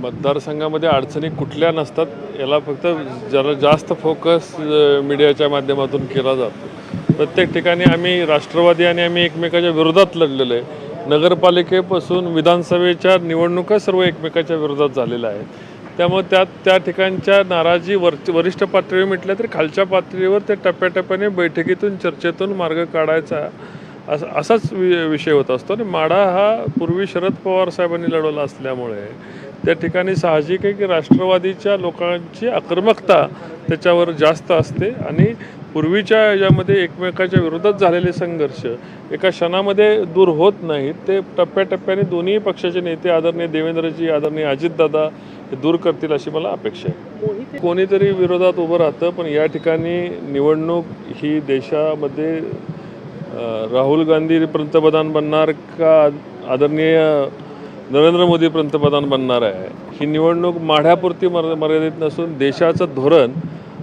मतदारसंघामध्ये अडचणी कुठल्या नसतात याला फक्त जरा जास्त फोकस मीडियाच्या माध्यमातून केला जातो. प्रत्येक ठिकाणी आम्ही राष्ट्रवादी आणि आम्ही एकमेकाच्या विरोधात लढलेलो आहे. नगरपालिकेपासून विधानसभेच्या निवडणुका सर्व एकमेकाच्या विरोधात झालेल्या आहेत. त्यामुळे त्या त्या ठिकाणच्या नाराजी वर वरिष्ठ पातळीवर म्हटल्या तरी खालच्या पातळीवर ते टप्प्याटप्प्याने बैठकीतून चर्चेतून मार्ग काढायचा असा असाच वि विषय होत असतो. आणि माढा हा पूर्वी शरद पवार साहेबांनी लढवला असल्यामुळे त्या ठिकाणी साहजिक आहे की राष्ट्रवादीच्या लोकांची आक्रमकता त्याच्यावर जास्त असते आणि पूर्वीच्या याच्यामध्ये एकमेकाच्या विरोधात झालेले संघर्ष एका क्षणामध्ये दूर होत नाहीत. ते टप्प्याटप्प्याने दोन्ही पक्षाचे नेते आदरणीय देवेंद्रजी आदरणीय अजितदादा हे दूर करतील अशी मला अपेक्षा आहे. कोणीतरी विरोधात उभं राहतं पण या ठिकाणी निवडणूक ही देशामध्ये राहुल गांधी पंतप्रधान बनणार का आदरणीय नरेंद्र मोदी पंतप्रधान बनणार आहे ही निवडणूक माढ्यापुरती मर मर्यादित नसून देशाचं धोरण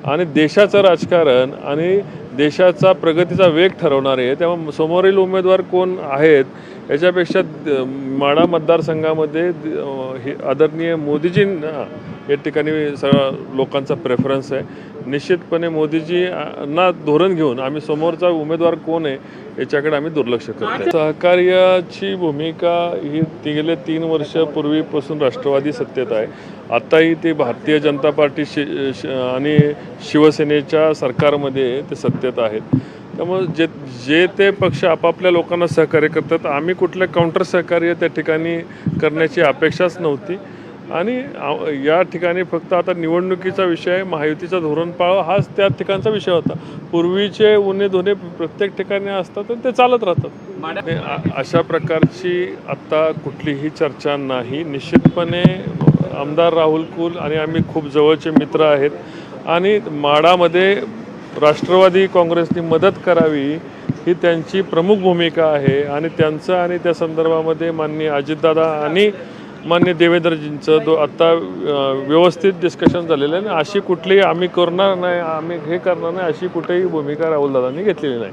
आणि देशाचं राजकारण आणि देशाचा प्रगतीचा वेग ठरवणारे आहे त्यामुळे समोरील उमेदवार कोण आहेत याच्यापेक्षा माढा मतदारसंघामध्ये हे आदरणीय मोदीजींना या ठिकाणी सगळा लोकांचा प्रेफरन्स आहे. निश्चितपणे मोदीजी ना धोरण घेऊन आम्ही समोरचा उमेदवार कोण आहे याच्याकडे आम्ही दुर्लक्ष करतो सहकार्याची भूमिका ही गेले तीन वर्ष पूर्वीपासून राष्ट्रवादी सत्तेत आहे. आत्ताही ते भारतीय जनता पार्टी शि श आणि शिवसेनेच्या सरकारमध्ये ते सत्तेत आहेत. त्यामुळे जे जे ते पक्ष आपापल्या लोकांना सहकार्य करतात आम्ही कुठलं काउंटर सहकार्य त्या ठिकाणी करण्याची अपेक्षाच नव्हती. आणि या ठिकाणी फक्त आता निवडणुकीचा विषय महायुतीचा धोरण पाळ हाच त्या ठिकाणचा विषय होता. पूर्वीचे उन्हे धुणे प्रत्येक ठिकाणी असतात आणि ते चालत राहतात. अशा प्रकारची आत्ता कुठलीही चर्चा नाही. निश्चितपणे आमदार राहुल कुल आणि आम्ही खूप जवळचे मित्र आहेत. आणि माडामध्ये राष्ट्रवादी काँग्रेसनी मदत करावी ही त्यांची प्रमुख भूमिका आहे. आणि त्यांचं आणि त्या संदर्भामध्ये माननीय अजितदादा आणि मान्य देवेंद्रजींचं दो आत्ता व्यवस्थित डिस्कशन झालेलं आहे. आणि अशी कुठलीही आम्ही करणार नाही आम्ही हे करणार नाही अशी कुठेही भूमिका राहुलदादांनी घेतलेली नाही.